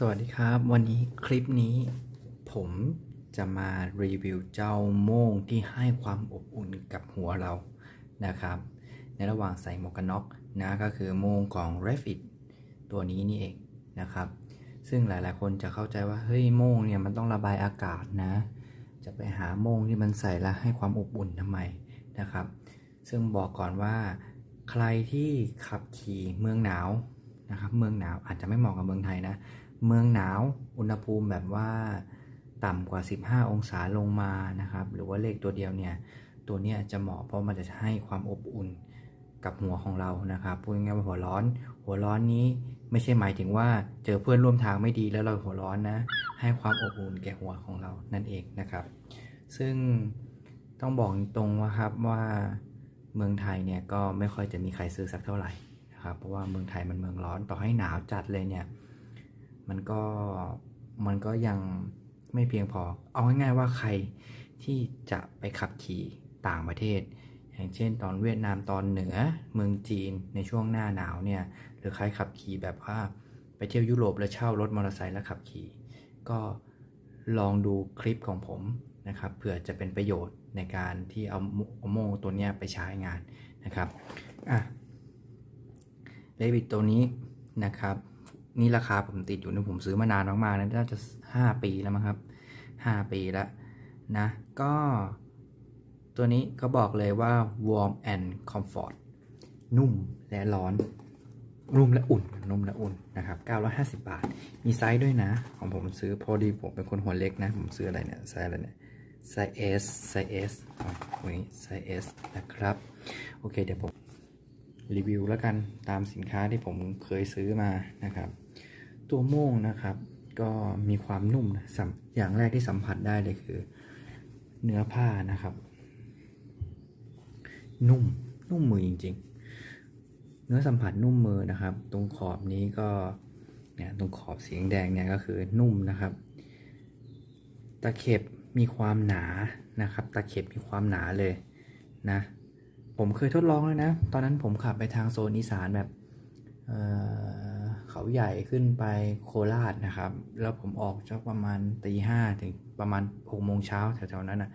สวัสดีครับ วันนี้คลิปนี้ ผมจะมารีวิวเจ้าโม่งที่ให้ความอบอุ่นกับหัวเรานะครับ ในระหว่างใส่หมวกกันน็อกนะก็คือโม่งของ r e f i t ตัวนี้นี่เองนะครับ ซึ่งหลายๆ คนจะเข้าใจว่าเฮ้ยโม่งเนี่ยมันต้องระบายอากาศนะ จะไปหาโม่งที่มันใส่แล้วให้ความอบอุ่นทำไมนะครับ ซึ่งบอกก่อนว่า ใครที่ขับขี่เมืองหนาวนะครับเมืองหนาวอาจจะไม่เหมาะกับเมืองไทยนะ เมืองหนาว อุณหภูมิแบบว่าต่ำกว่า 15 องศาลงมานะครับ หรือว่าเลขตัวเดียวเนี่ย ตัวเนี้ยจะเหมาะเพราะมันจะให้ความอบอุ่นกับหัวของเรานะครับ พูดง่ายๆว่าหัวร้อน หัวร้อนนี้ไม่ใช่หมายถึงว่าเจอเพื่อนร่วมทางไม่ดีแล้วเราหัวร้อนนะ ให้ความอบอุ่นแก่หัวของเรานั่นเองนะครับ ซึ่งต้องบอกตรงว่าครับว่าเมืองไทยเนี่ยก็ไม่ค่อยจะมีใครซื้อสักเท่าไหร่นะครับ เพราะว่าเมืองไทยมันเมืองร้อนต่อให้หนาวจัดเลยเนี่ย มันก็มันก็ยังไม่เพียงพอ เอาง่ายๆว่าใครที่จะไปขับขี่ต่างประเทศ อย่างเช่น ตอนเวียดนามตอนเหนือเมืองจีนในช่วงหน้าหนาวเนี่ยหรือใครขับขี่แบบว่าไปเที่ยวยุโรปแล้วเช่ารถมอเตอร์ไซค์แล้วขับขี่ ก็ลองดูคลิปของผมนะครับเผื่อจะเป็นประโยชน์ในการที่เอาโมตัวนี้ไปใช้งานนะครับอะเลวิตตัวนี้นะครับ นี่ราคาผมติดอยู่นะผมซื้อมานานมากๆนะน่าจะ5ปีแล้วมั้งครับ5ปีแล้วนะ ก็ ตัวนี้ก็บอกเลยว่า warm and comfort นุ่มและร้อน นุ่มและอุ่น นุ่มและอุ่นนะครับ 950 บาท มีไซส์ด้วยนะ ของผมซื้อพอดีผมเป็นคนหัวเล็กนะ ผมซื้ออะไรเนี่ยไซส์อะไรเนี่ยไซส์ S ไซส์ S อ๋อนี้ไซส์ S นะครับ โอเคเดี๋ยวผม รีวิวแล้วกันตามสินค้าที่ผมเคยซื้อมานะครับ ตัวโม่งนะครับ ก็มีความนุ่มนะสัมอย่างแรกที่สัมผัสได้เลยคือ เนื้อผ้านะครับ นุ่มนุ่มมือจริง ๆ เนื้อสัมผัสนุ่มมือนะครับ ตรงขอบนี้ก็เนี่ยตรงขอบสีแดงเนี่ยก็คือนุ่มนะครับ ตะเข็บมีความหนานะครับ ตะเข็บมีความหนาเลยนะ ผมเคยทดลองเลยนะ ตอนนั้นผมขับไปทางโซนอีสานแบบเเขาใหญ่ขึ้นไปโคราชนะครับ แล้วผมออกจักประมาณตีห้าถึงประมาณหกโมงเช้าแถวๆนั้นนะ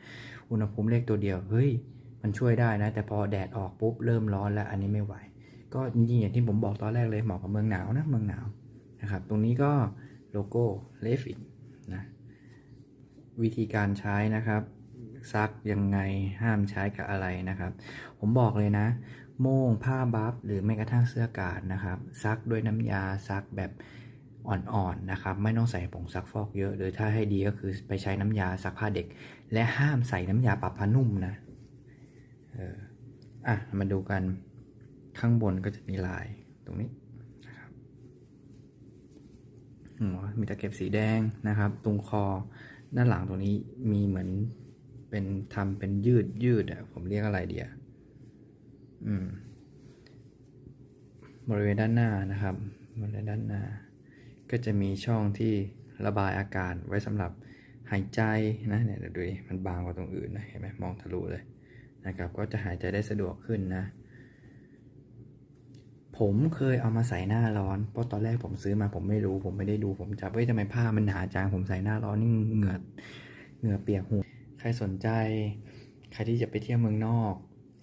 อุณหภูมิเลขตัวเดียว เฮ้ย มันช่วยได้นะ แต่พอแดดออกปุ๊บเริ่มร้อนแล้วอันนี้ไม่ไหว ก็จริงๆอย่างที่ผมบอกตอนแรกเลยเหมาะกับเมืองหนาวนะเมืองหนาวนะครับ ตรงนี้ก็โลโก้เลฟิตนะวิธีการใช้นะครับ ซักยังไงห้ามใช้กับอะไรนะครับ ผมบอกเลยนะ โม่งผ้าบัฟหรือแม้กระทั่งเสื้อกาดนะครับ ซักด้วยน้ำยาซักแบบอ่อนๆนะครับ ไม่ต้องใส่ผงซักฟอกเยอะหรือถ้าให้ดีก็คือไปใช้น้ำยาซักผ้าเด็ก และห้ามใส่น้ำยาปรับผ้านุ่มนะเอออะมาดูกันข้างบนก็จะมีลายตรงนี้นะครับมีตะเข็บสีแดงนะครับ ตรงคอด้านหลังตรงนี้มีเหมือน เป็นทำเป็นยืดยืดอะผมเรียกอะไรเดียอืม บริเวณด้านหน้านะครับบริเวณด้านหน้า ก็จะมีช่องที่ระบายอากาศไว้สำหรับหายใจนะเนี่ยเดี๋ยวดูดิมันบางกว่าตรงอื่นนะเห็นไหมมองทะลุเลยนะครับ ก็จะหายใจได้สะดวกขึ้นนะ ผมเคยเอามาใส่หน้าร้อน เพราะตอนแรกผมซื้อมาผมไม่รู้ ผมไม่ได้ดู ผมจับเฮ้ยทำไมผ้ามันหนาจังผมใส่หน้าร้อนนี่เหงื่อเหงื่อเปียกหูใครสนใจ ใครที่จะไปเที่ยวเมืองนอก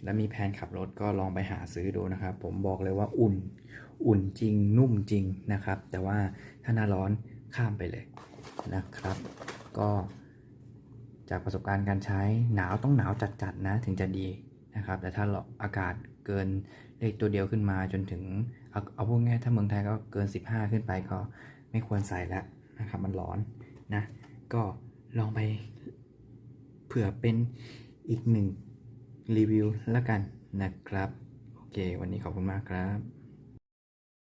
และมีแผนขับรถก็ลองไปหาซื้อดูนะครับ ผมบอกเลยว่าอุ่น อุ่นจริง นุ่มจริงนะครับ แต่ว่าถ้าหน้าร้อนข้ามไปเลยนะครับ ก็จากประสบการณ์การใช้หนาวต้องหนาวจัดๆนะถึงจะดีนะครับ แต่ถ้าอากาศเกินเลขตัวเดียวขึ้นมาจนถึงเอาเอาพูดง่ายถ้าเมืองไทยก็เกิน 15 ขึ้นไปก็ไม่ควรใส่แล้วนะครับ มันร้อนนะ ก็ลองไป เผื่อเป็นอีกหนึ่งรีวิวแล้วกันนะครับ โอเค วันนี้ขอบคุณมากครับ